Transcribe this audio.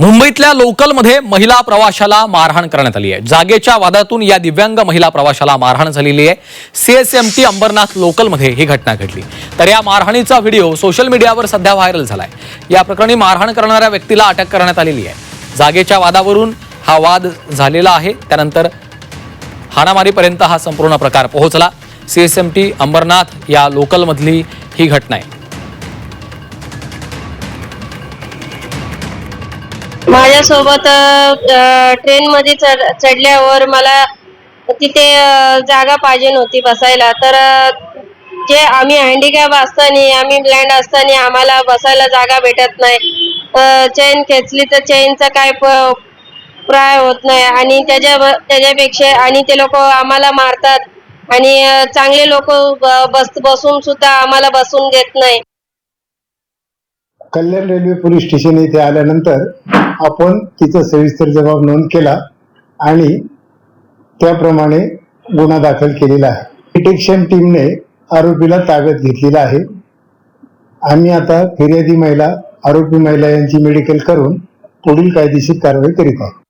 मुंबईतल्या लोकलमध्ये महिला प्रवाशाला मारहाण करण्यात आली आहे. जागेच्या वादातून या दिव्यांग महिला प्रवाशाला मारहाण झालेली आहे. सीएसएमटी अंबरनाथ लोकलमध्ये ही घटना घडली. तर या मारहाणीचा व्हिडिओ सोशल मीडियावर सध्या व्हायरल झालाय. या प्रकरणी मारहाण करणाऱ्या व्यक्तीला अटक करण्यात आलेली आहे. जागेच्या वादावरून हा वाद झालेला आहे. त्यानंतर हाणामारीपर्यंत हा संपूर्ण प्रकार पोहोचला. सीएसएमटी अंबरनाथ या लोकलमधली ही घटना आहे. माझ्यासोबत ट्रेनमध्ये चढ चढल्यावर मला तिथे जागा पाहिजे नव्हती बसायला. तर जे आम्ही हँडिकॅप असताना आम्ही ब्लँड असताना आम्हाला बसायला जागा भेटत नाही. चेन खेचली तर चेनचा काय प- प्राय होत नाही. आणि त्याच्या त्याच्यापेक्षा आणि ते लोक आम्हाला मारतात. आणि चांगले लोक बस बसून सुद्धा आम्हाला बसून देत नाही. कल्याण रेल्वे पोलीस स्टेशन येथे आल्यानंतर आपण तिचा सविस्तर जबाब नोंद केला आणि त्याप्रमाणे गुन्हा दाखल केलेला आहे. डिटेक्शन टीमने आरोपीला ताब्यात घेतलेला आहे. आम्ही आता फिर्यादी महिला आरोपी महिला यांची मेडिकल करून पुढील कायदेशीर कारवाई करीत आहोत.